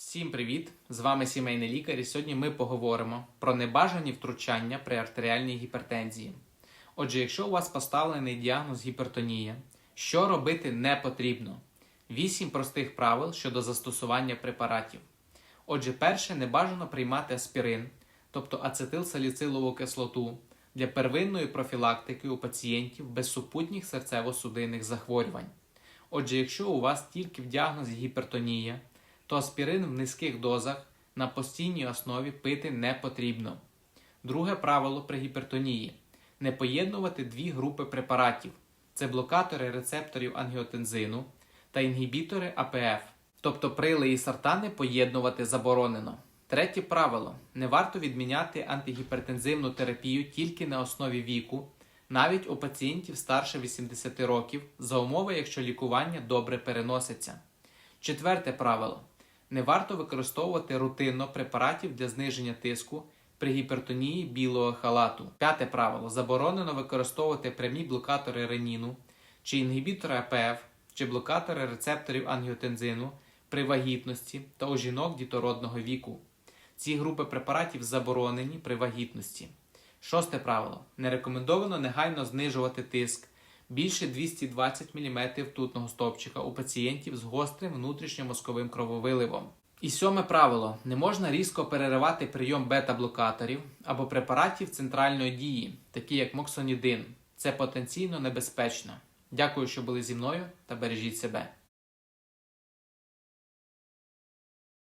Всім привіт! З вами сімейний лікар, і сьогодні ми поговоримо про небажані втручання при артеріальній гіпертензії. Отже, якщо у вас поставлений діагноз гіпертонія, що робити не потрібно? Вісім простих правил щодо застосування препаратів. Отже, перше, не бажано приймати аспірин, тобто ацетилсаліцилову кислоту, для первинної профілактики у пацієнтів без супутніх серцево-судинних захворювань. Отже, якщо у вас тільки в діагнозі гіпертонія, то аспірин в низьких дозах на постійній основі пити не потрібно. Друге правило при гіпертонії не поєднувати дві групи препаратів: це блокатори рецепторів ангіотензину та інгібітори АПФ. Тобто прили і сартани поєднувати заборонено. Третє правило: не варто відміняти антигіпертензивну терапію тільки на основі віку, навіть у пацієнтів старше 80 років, за умови, якщо лікування добре переноситься. Четверте правило: не варто використовувати рутинно препаратів для зниження тиску при гіпертонії білого халату. П'яте правило: заборонено використовувати прямі блокатори реніну чи інгібітори АПФ чи блокатори рецепторів ангіотензину при вагітності та у жінок дітородного віку. Ці групи препаратів заборонені при вагітності. Шосте правило: не рекомендовано негайно знижувати тиск більше 220 мм тутного стовпчика у пацієнтів з гострим внутрішньомозковим крововиливом. І сьоме правило: не можна різко переривати прийом бета-блокаторів або препаратів центральної дії, такі як моксонідин. Це потенційно небезпечно. Дякую, що були зі мною та бережіть себе.